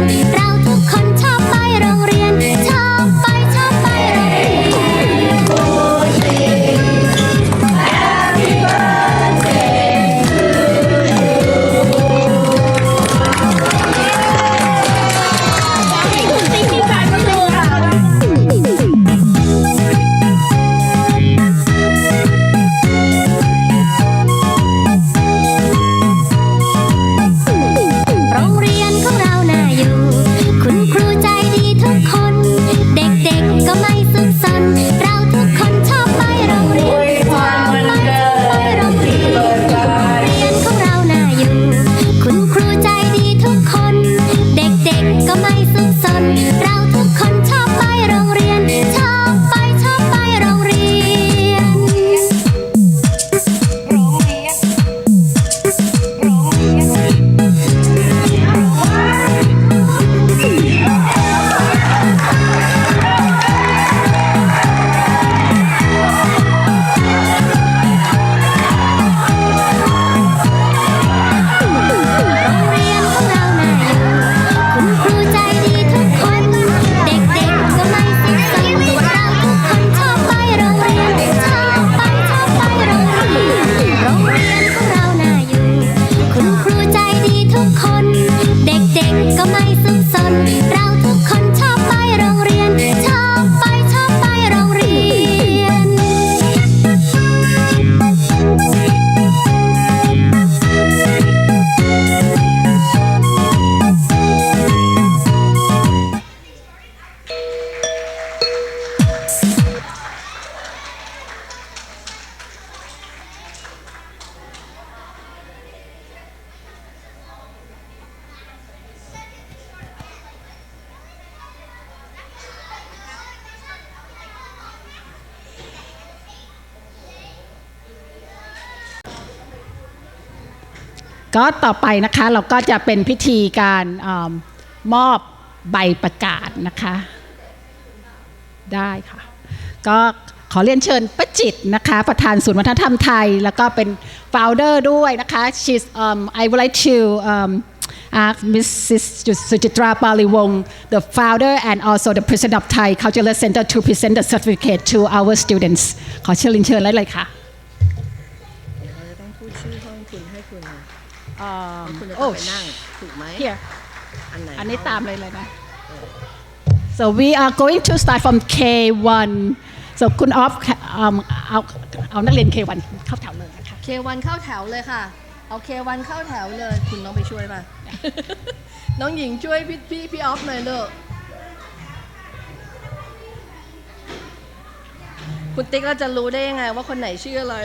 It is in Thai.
i'm Pra ก็ต่อไปนะคะเราก็จะเป็นพิธีการอมมอบใบประกาศนะคะ ได้ค่ะ ก็ขอเรียนเชิญป้าจิตนะคะ ประธานศูนย์วัฒนธรรมไทย แล้วก็เป็น founder ด้วยนะคะ she's um, I would like to um, ask Mrs. Sujitra Baliwong the founder and also the president of Thai Cultural Center to present the certificate to our students ขอเชิญเรียนเชิญเลยค่ะ ต้องพูดชื่อห้องคุณให้คุณ um, คุณจะต้อ oh งไปนั่ง ถูกไหม here อันไหนอันนี้ตามเลยเลยนะ so we are going to start from K1 so คุณออฟเอาเอาเอานักเรียน K1 เข้าแถวเลยนะคะ เควันเข้าแถวเลยค่ะ เอาเควันเข้าแถวเลย คุณน้องไปช่วยป่ะ น้องหญิงช่วยพี่พี่พี่ออฟหน่อยเด้อคุณติ๊กเราจะรู้ได้ยังไงว่าคนไหนชื่ออะไร